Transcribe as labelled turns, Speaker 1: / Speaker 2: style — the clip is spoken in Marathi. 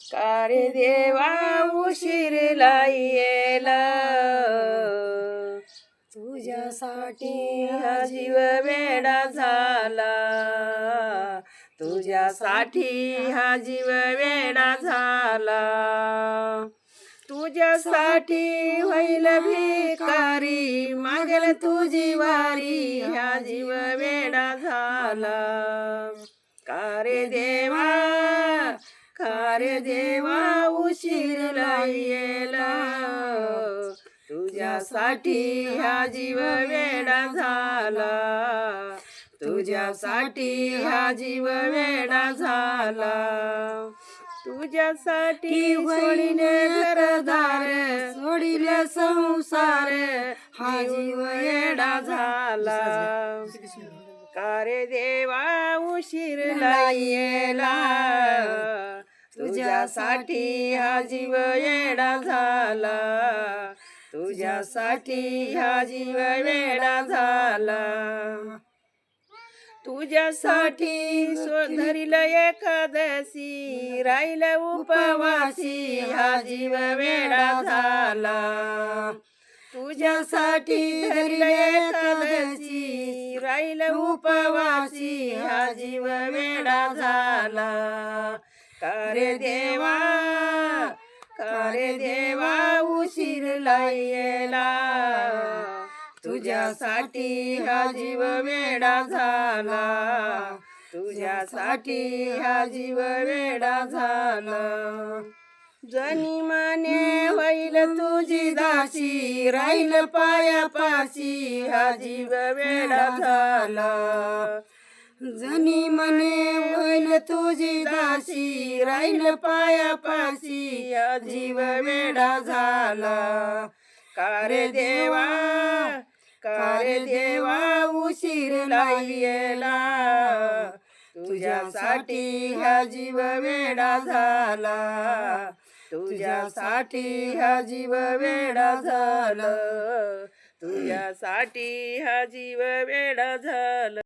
Speaker 1: का रे देवा उशीर येला तुझ्यासाठी हा जीव वेडा झाला. तुझ्यासाठी हा जीव वेडा झाला. तुझ्यासाठी होईल भिकारी मागेल तुझी वारी हा जीव वेडा झाला. का रे देवा का रे देवा उशीर येला तुझ्यासाठी हा जीव वेडा झाला. तुझ्यासाठी हा जीव वेडा झाला. तुझ्यासाठी सोडिले घरदार सोडिले संसार हा जीव वेडा झाला का रे देवा उशीर येला तुझ्यासाठी हा जीव येडा झाला. तुझ्यासाठी हा जीव वेडा झाला. तुझ्यासाठी धरिल एकादशी राहिल उपवासी हा जीव वेडा झाला. तुझ्यासाठी धरिल एकादशी राहिल उपवासी हा जीव का रे देवा का रे देवा उशीर येला तुझ्यासाठी हा जीव वेडा झाला. तुझ्यासाठी हा जीव वेडा झाला. जनी मने होईल तुझी दासी राहील पायापाशी हा जीव वेडा झाला. जनी मने होईल तुझी दासी राहील पायापाशी जीव वेडा झाला. का रे देवा का रे देवा उशीर येला. तुझ्यासाठी हा जीव वेडा झाला. तुझ्यासाठी हा जीव वेडा झाला. तुझ्यासाठी हा जीव वेडा झाला.